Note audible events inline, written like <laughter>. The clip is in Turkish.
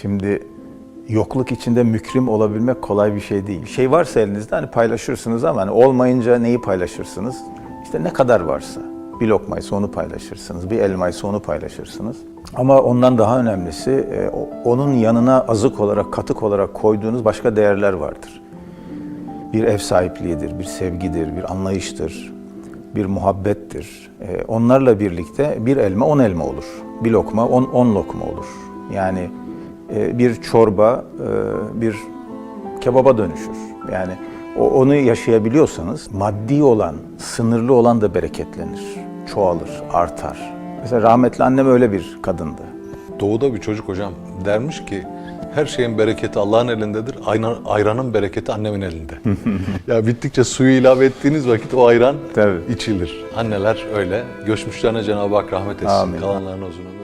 Şimdi yokluk içinde mükrim olabilmek kolay bir şey değil. Şey varsa elinizde hani paylaşırsınız ama hani olmayınca neyi paylaşırsınız? İşte ne kadar varsa. Bir lokmaysa onu paylaşırsınız, bir elmaysa onu paylaşırsınız. Ama ondan daha önemlisi e, onun yanına azık olarak, katık olarak koyduğunuz başka değerler vardır. Bir ev sahipliğidir, bir sevgidir, bir anlayıştır, bir muhabbettir. E, onlarla birlikte bir elma on elma olur. Bir lokma on, on lokma olur. Yani bir çorba e, bir kebaba dönüşür. Yani onu yaşayabiliyorsanız maddi olan, sınırlı olan da bereketlenir, çoğalır, artar. Mesela rahmetli annem öyle bir kadındı. Doğuda bir çocuk hocam dermiş ki her şeyin bereketi Allah'ın elindedir. Ayran, ayranın bereketi annemin elinde. <laughs> ya bittikçe suyu ilave ettiğiniz vakit o ayran Tabii. içilir. Anneler öyle. Göçmüşlerine Cenab-ı Hak rahmet etsin. Amin. Kalanlarına uzun ömür.